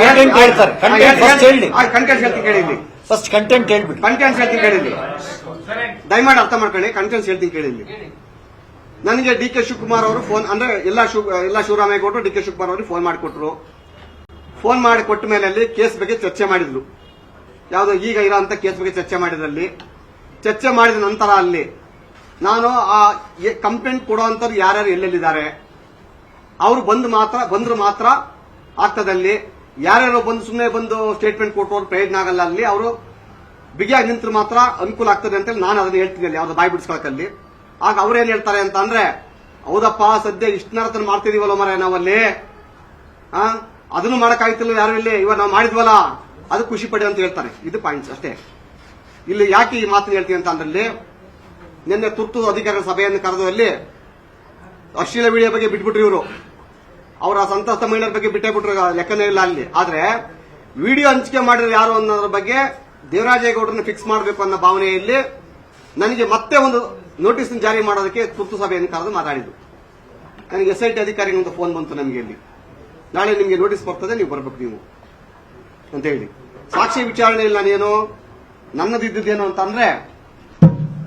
Content ಹೇಳ್ತಾರೆ. Content first ಹೇಳಿ. Content ಹೇಳ್ತೀನಿ ಕೇಳಿದ್ವಿ ಫಸ್ಟ್ ಕಂಟೆಂಟ್ ಹೇಳ್ಬಿಟ್ಟು. ಕಂಟೆಂಟ್ ಹೇಳ್ತೀನಿ ಕೇಳಿದ್ವಿ ದಯಮಾಡಿ ಅರ್ಥ ಮಾಡ್ಕೊಳ್ಳಿ ಕಂಟೆಂಟ್ ಹೇಳ್ತೀನಿ ಕೇಳಿದ್ವಿ ನನಗೆ ಡಿ ಕೆ ಶಿವಕುಮಾರ್ ಅವರು ಫೋನ್ ಅಂದ್ರೆ ಎಲ್ಲ ಶಿವ ಎಲ್ಲ ಶಿವರಾಮೇಗೌಡರು ಡಿ ಕೆ ಶಿವಕುಮಾರ್ ಅವರಿಗೆ ಫೋನ್ ಮಾಡಿಕೊಟ್ರು. ಫೋನ್ ಮಾಡಿ ಕೊಟ್ಟ ಮೇಲೆ ಅಲ್ಲಿ ಕೇಸ್ ಬಗ್ಗೆ ಚರ್ಚೆ ಮಾಡಿದ್ರು. ಯಾವುದೋ ಈಗ ಇರೋ ಅಂತ ಕೇಸ್ ಬಗ್ಗೆ ಚರ್ಚೆ ಮಾಡಿದ್ರಲ್ಲಿ. ಚರ್ಚೆ ಮಾಡಿದ ನಂತರ ಅಲ್ಲಿ ನಾನು ಆ ಕಂಪ್ಲೇಂಟ್ ಕೊಡುವಂತವ್ರು ಯಾರ್ಯಾರು ಎಲ್ಲೆಲ್ಲಿದ್ದಾರೆ? ಅವರು ಬಂದು ಮಾತ್ರ ಬಂದ್ರು ಮಾತ್ರ ಆಗ್ತದಲ್ಲಿ ಯಾರ್ಯಾರೋ ಬಂದು ಸುಮ್ಮನೆ ಬಂದು ಸ್ಟೇಟ್ಮೆಂಟ್ ಕೊಟ್ಟವ್ರು ಪ್ರಯೋಜನ ಆಗಲ್ಲ ಅಲ್ಲಿ, ಅವರು ಬಿಗಿಯಾಗಿ ನಿಂತರು ಮಾತ್ರ ಅನುಕೂಲ ಆಗ್ತದೆ ಅಂತೇಳಿ ನಾನು ಅದನ್ನ ಹೇಳ್ತೀನಿ ಅಲ್ಲಿ, ಯಾವ್ದು ಬಾಯಿ ಬಿಡಿಸ್ಕೊಳಕಲ್ಲಿ ಆಗ ಅವ್ರೇನ್ ಹೇಳ್ತಾರೆ ಅಂತ ಅಂದ್ರೆ, ಹೌದಪ್ಪ, ಸದ್ಯ ಇಷ್ಟನರ್ತನ ಮಾಡ್ತಿದೀವಲ್ಲ ಮರ ನಾವಲ್ಲಿ ಅದನ್ನು ಮಾಡಕ್ಕಾಗ್ತಿಲ್ಲ ಯಾರು ಇಲ್ಲಿ? ಇವಾಗ ನಾವು ಮಾಡಿದ್ವಲ್ಲ, ಅದು ಖುಷಿ ಪಡಿ ಅಂತ ಹೇಳ್ತಾರೆ. ಇದು ಪಾಯಿಂಟ್ಸ್ ಅಷ್ಟೇ. ಇಲ್ಲಿ ಯಾಕೆ ಈ ಮಾತನ್ನು ಹೇಳ್ತೀನಿ ಅಂತ ಅಂದ್ರೆ ನಿನ್ನೆ ತುರ್ತು ಅಧಿಕಾರಿಗಳ ಸಭೆಯನ್ನು ಕರೆದಲ್ಲಿ ಅಶ್ಲೀಲ ವಿಡಿಯೋ ಬಗ್ಗೆ ಬಿಟ್ಬಿಟ್ರು ಇವರು. ಅವರ ಸಂತ್ರಸ್ತ ಮಹಿಳೆಯರ ಬಗ್ಗೆ ಬಿಟ್ಟೇ ಬಿಟ್ಟರು ಲೆಕ್ಕನೇ ಇಲ್ಲ ಅಲ್ಲಿ. ಆದ್ರೆ, ವಿಡಿಯೋ ಹಂಚಿಕೆ ಮಾಡಿದ್ರು ಯಾರು ಅನ್ನೋದ್ರ ಬಗ್ಗೆ ದೇವರಾಜೇಗೌಡರನ್ನ ಫಿಕ್ಸ್ ಮಾಡಬೇಕು ಅನ್ನೋ ಭಾವನೆಯಲ್ಲಿ ನನಗೆ ಮತ್ತೆ ಒಂದು ನೋಟಿಸ್ ಜಾರಿ ಮಾಡೋದಕ್ಕೆ ತುರ್ತು ಸಭೆಯನ್ನು ಕರೆದು ಮಾತಾಡಿದ್ರು. ನನಗೆ ಎಸ್ ಐ ಟಿ ಅಧಿಕಾರಿಗಳಿಂದ ಫೋನ್ ಬಂತು ನಮಗೆ ಇಲ್ಲಿ ನಾಳೆ ನಿಮಗೆ ನೋಟಿಸ್ ಬರ್ತದೆ, ನೀವು ಬರಬೇಕು ನೀವು ಅಂತ ಹೇಳಿ. ಸಾಕ್ಷಿ ವಿಚಾರಣೆಯಲ್ಲಿ ನಾನೇನು ನನ್ನದಿದ್ದೇನು ಅಂತಂದ್ರೆ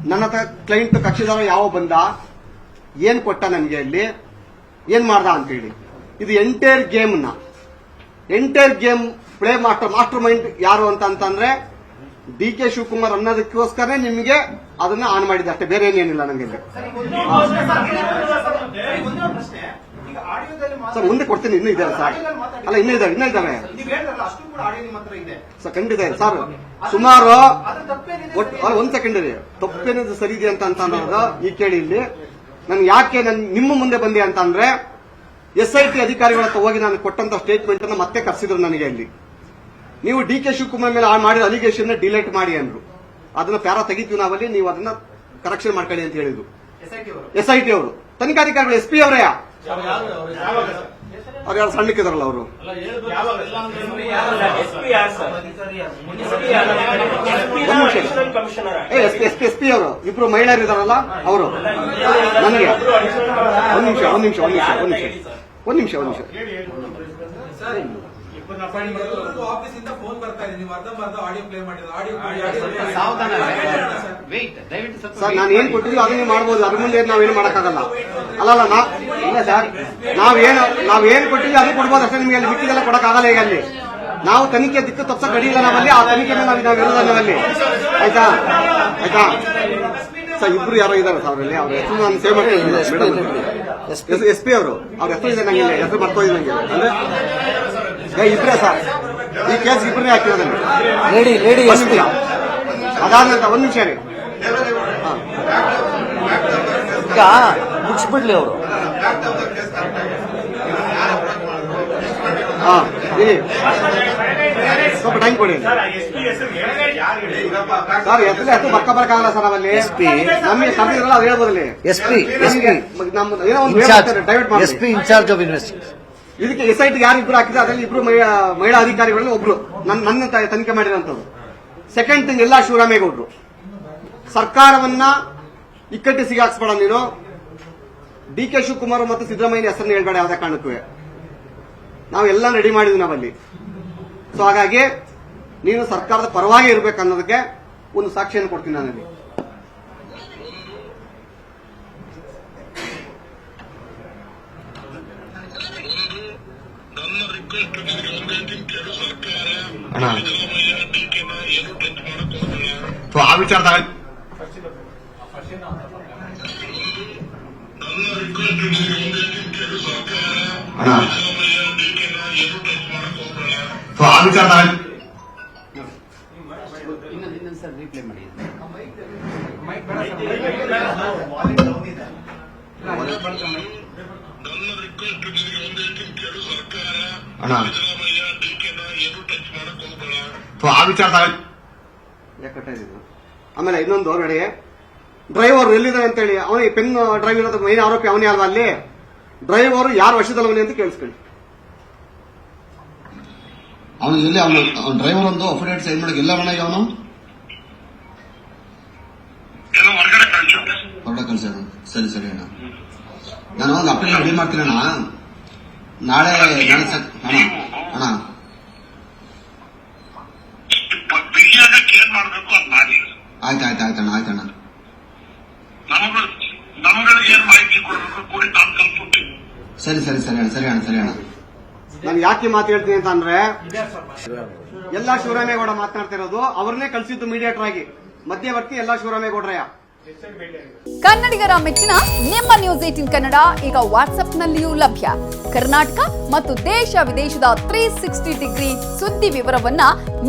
ನನ್ನ ಕ್ಲೈಂಟ್ ಕಕ್ಷಿದಾರ ಯಾವ ಬಂದ, ಏನ್ ಕೊಟ್ಟ ನನಗೆ ಅಲ್ಲಿ, ಏನ್ ಮಾಡ್ದ ಅಂತ ಹೇಳಿ. ಇದು entire ಗೇಮ್ನ. Entire game play master master mind ಯಾರು ಅಂತ ಅಂತಂದ್ರೆ ಡಿ ಕೆ ಶಿವಕುಮಾರ್ ಅನ್ನೋದಕ್ಕೋಸ್ಕರ ನಿಮಗೆ ಅದನ್ನ ಆನ್ ಮಾಡಿದೆ. ಅಷ್ಟೇ ಬೇರೆ ಏನೇನಿಲ್ಲ ನನಗೆ ಸರ್ ಮುಂದೆ ಕೊಡ್ತೀನಿ. ಇನ್ನೂ ಇದೆ ಸರ್. ಅಲ್ಲ ಇನ್ನೂ ಇದಾವೆ ಇನ್ನೂ ಇದಾವೆ. ಇದೆ. ಸರ್ ಖಂಡಿತ ಇದೆ. ಸರ್ ಸುಮಾರು ಒಂದ್ ಸೆಕೆಂಡ್ ರೀ ತಪ್ಪೇನಿದು ಸರಿ ಇದೆ ಅಂತ ಅಂತ ಈ ಕೇಳಿ ಇಲ್ಲಿ. ನನ್ ಯಾಕೆ ನನ್ ನಿಮ್ಮ ಮುಂದೆ ಬಂದೆ ಅಂತ ಅಂದ್ರೆ ಎಸ್ ಐ ಟಿ ಅಧಿಕಾರಿಗಳ ಹತ್ರ ಹೋಗಿ ನಾನು ಕೊಟ್ಟಂತ ಸ್ಟೇಟ್ಮೆಂಟ್ ಅನ್ನು ಮತ್ತೆ ಕರೆಸಿದ್ರು ನನಗೆ ಅಲ್ಲಿ. ನೀವು ಡಿ ಕೆ ಶಿವಕುಮಾರ್ ಮೇಲೆ ಆ ಮಾಡಿದ ಅಲಿಗೇಷನ್ ಡಿಲೀಟ್ ಮಾಡಿ ಅಂದ್ರು. ಅದನ್ನ ಪ್ಯಾರಾ ತೆಗಿತೀವಿ ನಾವಲ್ಲಿ ನೀವು ಅದನ್ನ ಕರೆಕ್ಷನ್ ಮಾಡ್ಕೊಳ್ಳಿ ಅಂತ ಹೇಳಿದ್ರು. ಎಸ್ ಐ ಟಿ ಅವರು ತನಿಖಾ ಅಧಿಕಾರಿಗಳು ಟಿ ಅವರು? ತನಿಖಾಧಿಕಾರಿಗಳು ಎಸ್ ಪಿ ಅವರೇ ಅವ್ರು ಯಾರು ಸಣ್ಣಕ್ಕಿದಾರಲ್ಲ ಅವರು S P S P S P ಅವರು. ಇಬ್ರು ಮಹಿಳೆಯರು ಇದಾರಲ್ಲ ಅವರು. ನನಗೆ. ಒಂದ್ ನಿಮಿಷ ಒಂದ್ ನಿಮಿಷ ಒಂದ್ ನಿಮಿಷ ಒಂದ್ ನಿಮಿಷ. ಒಂದ್ ನಿಮಿಷ ಒಂದ್ ನಿಮಿಷ. ಆಫೀಸಿಂದ ಫೋನ್ ಬರ್ತಾ ಇದೆ. ನೀವು ಅರ್ಧಂಬರ್ಧ ಆಡಿಯೋ ಪ್ಲೇ ಮಾಡಿದ್ರೆ ಆಡಿಯೋ ಸಾವಧಾನ. ವೇಟ್ ದಯವಿಟ್ಟು ಸರ್ ನಾನು ಏನ್ ಕೊಟ್ಟಿದ್ರು ಅದನ್ನೇ ಮಾಡ್ಬೋದು. ಅದ್ರ ಮುಂದೆ ನಾವೇನು ಮಾಡಕ್ಕಾಗಲ್ಲ. ಅಲ್ಲ ಅಲ್ಲ ನಾ ಇಲ್ಲ ಸರ್ ನಾವೇನು ನಾವೇನ್ ಕೊಟ್ಟಿದ್ರು ಅದು ಕೊಡ್ಬೋದು. ಅಷ್ಟೇ ನಿಮಗೆ ಅಲ್ಲಿ ಬಿಟ್ಟಿದೆಲ್ಲ ಕೊಡಕ್ಕಾಗಲ್ಲ ಈಗ ಅಲ್ಲಿ. ನಾವು ತನಿಖೆ ದಿಕ್ಕು ತಪ್ಸ ಕಡಿಯಿಲ್ಲ ನಾವಲ್ಲಿ. ಆ ತನಿಖೆ ಮೇಲೆ ನಾವು ನಾವು ಇರೋದು ನಾವಲ್ಲಿ ಆಯ್ತಾ? ಆಯ್ತಾ? ಸರ್ ಇಬ್ರು ಯಾರೋ ಇದಾರೆ ಸರ್ ಅವರಲ್ಲಿ. ಅವ್ರ ಹೆಸರು ನಾನು ಸೇವ್ ಎಸ್ಪಿ ಎಸ್ ಪಿ ಅವರು. ಅವ್ರ ಹೆಸರು ಇದೆ ನಂಗೆ ಇಲ್ಲಿ, ಹೆಸರು ಮರ್ತೋಗಿದೆ ನಂಗೆ. ಅಂದ್ರೆ ಏ ಇಬ್ರೇ ಸರ್. ಈ ಕೇಸ್ ಇಬ್ರನ್ನೇ ಹಾಕಿರೋದನ್ನ ಲೇಡಿ ಲೇಡಿ ಒಂದ್ ನಿಮಿಷ. ಅದಾದ ನಂತರ ಒಂದ್ ನಿಮಿಷ ರೀ ಹಾ. ಈಗ ಮುಗಿಸ್ಬಿಡ್ಲಿ ಅವರು. ಹಾ ಇರಿ. ಸ್ವಲ್ಪ ಟೈಮ್ ಕೊಡಿ. ಸರ್ ಹೆಸರು ಹೆಸರು ಪಕ್ಕ ಬರಕ್ಕಾಗಲ್ಲ ಸರ್ ಅವಲ್ಲಿ ಎಸ್ಪಿ ನಮಗೆ ಕರೆದಿರಲ್ಲ ಅದು ಹೇಳ್ಬೋದಲ್ಲಿ ಎಸ್ಪಿ ಎಸ್ಪಿ ಎಸ್ ನಮ್ಮ ಏನೋ ಒಂದು divert S P in-charge of investigation. ಇದಕ್ಕೆ ಎಸ್ ಐ ಟಿ ಯಾರು ಇಬ್ರು ಹಾಕಿದ್ರೆ ಅದರಲ್ಲಿ ಇಬ್ರು ಮಹಿಳಾ ಅಧಿಕಾರಿಗಳಲ್ಲಿ ಒಬ್ರು. ನನ್ನ ನನ್ನ ತನಿಖೆ ಮಾಡಿರೋಂಥದ್ದು ಸೆಕೆಂಡ್ ಥಿಂಗ್ ಎಲ್ಲ ಶಿವರಾಮೇಗೌಡರು. ಸರ್ಕಾರವನ್ನ ಇಕ್ಕಟ್ಟು ಸಿಗಾಕ್ಸ್ಬೇಡ ನೀನು. ಡಿ ಕೆ ಶಿವಕುಮಾರ್ ಮತ್ತು ಸಿದ್ದರಾಮಯ್ಯ ಹೆಸರನ್ನ ಹೇಳ್ಬೇಡ ಯಾವ್ದೇ ಕಾರಣಕ್ಕೂ. ನಾವೆಲ್ಲ ರೆಡಿ ಮಾಡಿದ್ವಿ ನಾವಲ್ಲಿ. ಸೊ ಹಾಗಾಗಿ ನೀನು ಸರ್ಕಾರದ ಪರವಾಗಿ ಇರ್ಬೇಕು ಅನ್ನೋದಕ್ಕೆ ಒಂದು ಸಾಕ್ಷಿಯನ್ನು ಕೊಡ್ತೀನಿ ನಾನಲ್ಲಿ. ಆ ವಿಚಾರದಾಗ ಸರ್ಕಾರ. ಅಣ್ಣ. ಸೊ ಆ ವಿಚಾರ ಅಣ್ಣ ಆಮೇಲೆ ಇನ್ನೊಂದು ನೋಡಿ ಡ್ರೈವರ್ ಎಲ್ಲಿದ್ದಾರೆ ಅಂತೇಳಿ, ಅವನಿಗೆ ಪೆನ್ ಡ್ರೈವ್ ಇರೋದು ಮೈನ್ ಆರೋಪಿ ಅವನೇ ಅಲ್ವಾ ಅಲ್ಲಿ? ಡ್ರೈವರ್ ಯಾರು ವಶದಲ್ಲವನೇ ಅಂತ ಕೇಳಿಸ್ಕೊಳ್ಳಿ. ಅವನು ಇಲ್ಲಿ ಅವನು ಅವನ ಡ್ರೈವರ್ ಒಂದು ಅಫಿಡೇಟ್ ಸೈನ್ ಮಾಡಕ್ಕೆ ಎಲ್ಲ ಅಣ್ಣ ಅವನು? ಹೊರಡ ಸರಿ ಸರಿ ಅಣ್ಣ. ನಾನು ಒಂದು ಅಪ್ಲಿಕೇಶನ್ ರೆಡಿ ಮಾಡ್ತೀನಿ ಅಣ್ಣ. ನಾಳೆ ನಾಳೆ ಅಣ್ಣ ಅಣ್ಣ. ಆಯ್ತು ಆಯ್ತು ಆಯ್ತು ಅಣ್ಣ ಆಯ್ತು ಅಣ್ಣ. ಸರಿ ಸರಿ ಸರಿ ಅಣ್ಣ ಸರಿ ಅಣ್ಣ ಸರಿ ಅಣ್ಣ. ನಾನು ಯಾಕೆ ಮಾತು ಹೇಳ್ತೀನಿ ಅಂತ ಅಂದ್ರೆ ಎಲ್ಲಾ ಶಿವರಾಮೇಗೌಡ ಮಾತನಾಡ್ತಿರೋದು ಅವ್ರನ್ನೇ ಕಳಿಸಿದ್ದು ಮೀಡಿಯೇಟರ್ ಆಗಿ ಮಧ್ಯವರ್ತಿ ಎಲ್ಲಾ ಶಿವರಾಮೇಗೌಡರಯ್ಯ. ಕನ್ನಡಿಗರ ಮೆಚ್ಚಿನ ನಿಮ್ಮ ನ್ಯೂಸ್ ಏಟಿನ್ ಕನ್ನಡ ಈಗ ವಾಟ್ಸ್ಆಪ್ನಲ್ಲಿಯೂ ಲಭ್ಯ. ಕರ್ನಾಟಕ ಮತ್ತು ದೇಶ ವಿದೇಶದ ತ್ರೀ ಸಿಕ್ಸ್ಟಿ ಡಿಗ್ರಿ ಸುದ್ದಿ ವಿವರವನ್ನ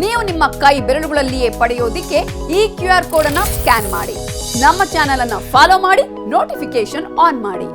ನೀವು ನಿಮ್ಮ ಕೈ ಬೆರಳುಗಳಲ್ಲಿಯೇ ಪಡೆಯೋದಿಕ್ಕೆ ಈ ಕ್ಯೂ ಆರ್ ಕೋಡ್ ಅನ್ನ ಸ್ಕ್ಯಾನ್ ಮಾಡಿ. ನಮ್ಮ ಚಾನೆಲ್ ಅನ್ನ ಫಾಲೋ ಮಾಡಿ ನೋಟಿಫಿಕೇಶನ್ ಆನ್ ಮಾಡಿ.